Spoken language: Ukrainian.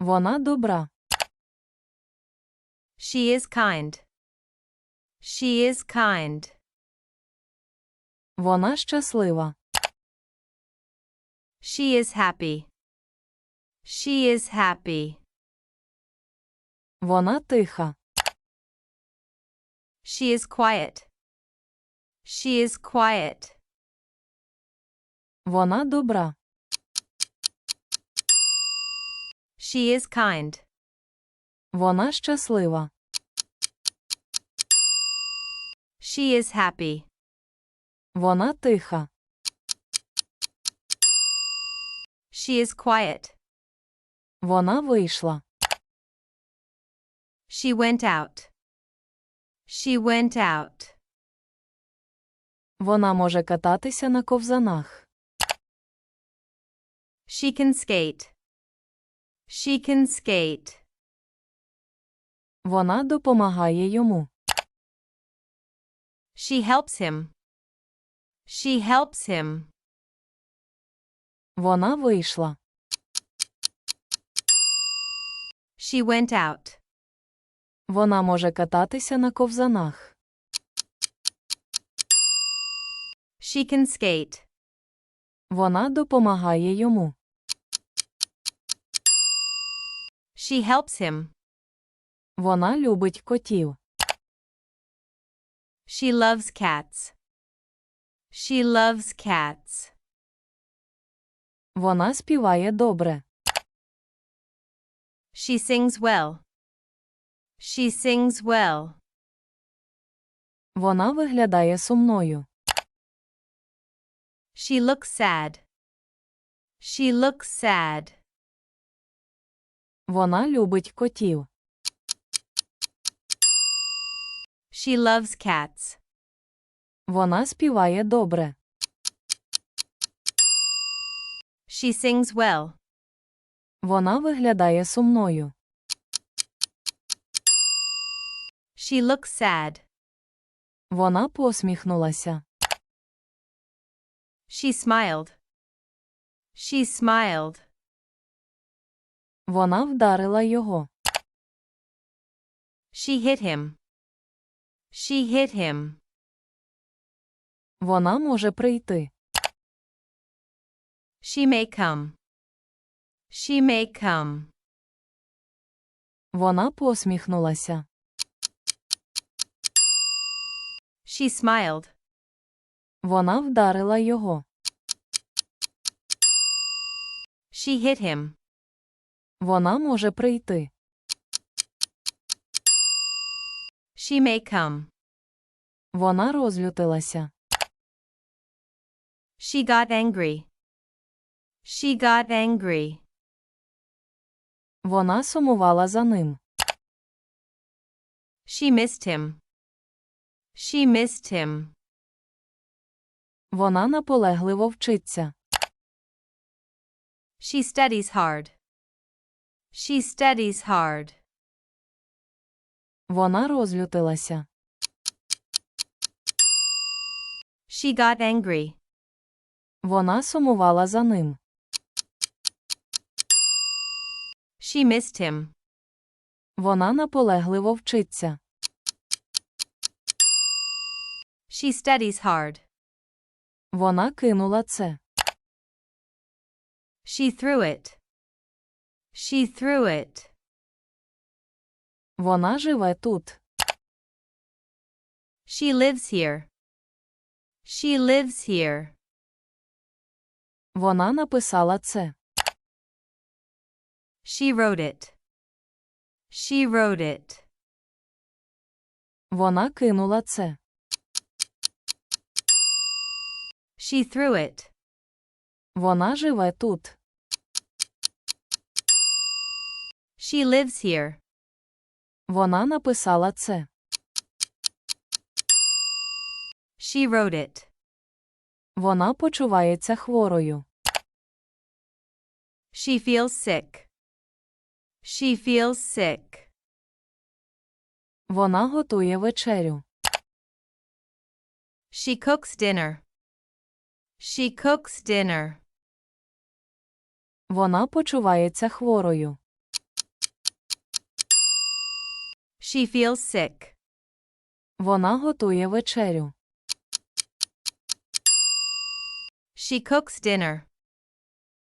Вона добра. She is kind. She is kind. Вона щаслива. She is happy. She is happy. Вона тиха. She is quiet. She is quiet. Вона добра. She is kind. Вона щаслива. She is happy. Вона тиха. She is quiet. Вона вийшла. She went out. She went out. Вона може кататися на ковзанах. She can skate. She can skate. Вона допомагає йому. She helps him. She helps him. Вона вийшла. She went out. Вона може кататися на ковзанах. She can skate. Вона допомагає йому. She helps him. Вона любить котів. She loves cats. She loves cats. Вона співає добре. She sings well. She sings well. Вона виглядає сумною. She looks sad. She looks sad. Вона любить котів. She loves cats. Вона співає добре. She sings well. Вона виглядає сумною. She looks sad. Вона посміхнулася. She smiled. She smiled. Вона вдарила його. She hit him. She hit him. Вона може прийти. She may come. She may come. Вона посміхнулася. She smiled. Вона вдарила його. She hit him. Вона може прийти. She may come. Вона розлютилася. She got angry. She got angry. Вона сумувала за ним. She missed him. She missed him. Вона наполегливо вчиться. She studies hard. She studies hard. Вона розлютилася. She got angry. Вона сумувала за ним. She missed him. Вона наполегливо вчиться. She studies hard. Вона кинула це. She threw it. She threw it. Вона живе тут. She lives here. She lives here. Вона написала це. She wrote it. She wrote it. Вона кинула це. She threw it. Вона живе тут. She lives here. Вона написала це. She wrote it. Вона почувається хворою. She feels sick. She feels sick. Вона готує вечерю. She cooks dinner. She cooks dinner. Вона почувається хворою. She feels sick. Вона готує вечерю. She cooks dinner.